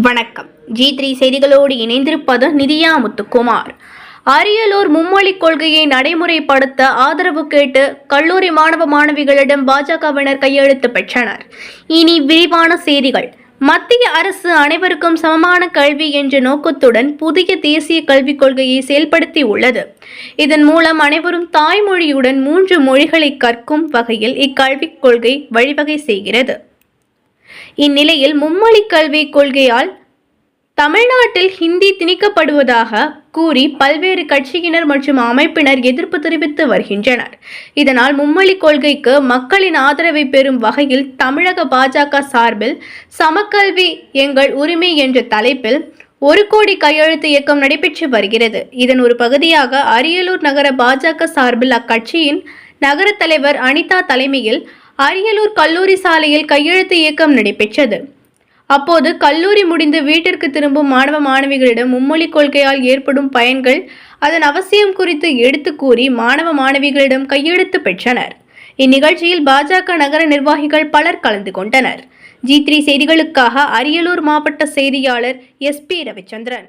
வணக்கம். G three செய்திகளோடு இணைந்திருப்பது நிதியா முத்துக்குமார். அரியலூர் மும்மொழிக் கொள்கையை நடைமுறைப்படுத்த ஆதரவு கேட்டு கல்லூரி மாணவ மாணவிகளிடம் பாஜகவினர் கையெழுத்து பெற்றனர். இனி விரிவான செய்திகள். மத்திய அரசு அனைவருக்கும் சமமான கல்வி என்ற நோக்கத்துடன் புதிய தேசிய கல்விக் கொள்கையை செயல்படுத்தி உள்ளது இதன் மூலம் அனைவரும் தாய்மொழியுடன் மூன்று மொழிகளை கற்கும் வகையில் இக்கல்விக் கொள்கை வழிவகை செய்கிறது. இந்நிலையில் மும்மொழி கல்விக் கொள்கையால் தமிழ்நாட்டில் ஹிந்தி திணிக்கப்படுவதாக கூறி பல்வேறு கட்சியினர் மற்றும் அமைப்பினர் எதிர்ப்பு தெரிவித்து வருகின்றனர். இதனால் மும்மொழி கொள்கைக்கு மக்களின் ஆதரவை பெறும் வகையில் தமிழக பாஜக சார்பில் சமக்கல்வி எங்கள் உரிமை என்ற தலைப்பில் ஒரு கோடி கையெழுத்து இயக்கம் நடைபெற்று வருகிறது. இதன் ஒரு பகுதியாக அரியலூர் நகர பாஜக சார்பில் அக்கட்சியின் நகர தலைவர் அனிதா தலைமையில் அரியலூர் கல்லூரி சாலையில் கையெழுத்து இயக்கம் நடைபெற்றது. அப்போது கல்லூரி முடிந்து வீட்டிற்கு திரும்பும் மாணவ மாணவிகளிடம் மும்மொழி கொள்கையால் ஏற்படும் பயன்கள் அதன் அவசியம் குறித்து எடுத்து கூறி மாணவ மாணவிகளிடம் கையெழுத்து பெற்றனர். இந்நிகழ்ச்சியில் பாஜக நகர நிர்வாகிகள் பலர் கலந்து கொண்டனர். ஜி த்ரீ செய்திகளுக்காக அரியலூர் மாவட்ட செய்தியாளர் எஸ் பி ரவிச்சந்திரன்.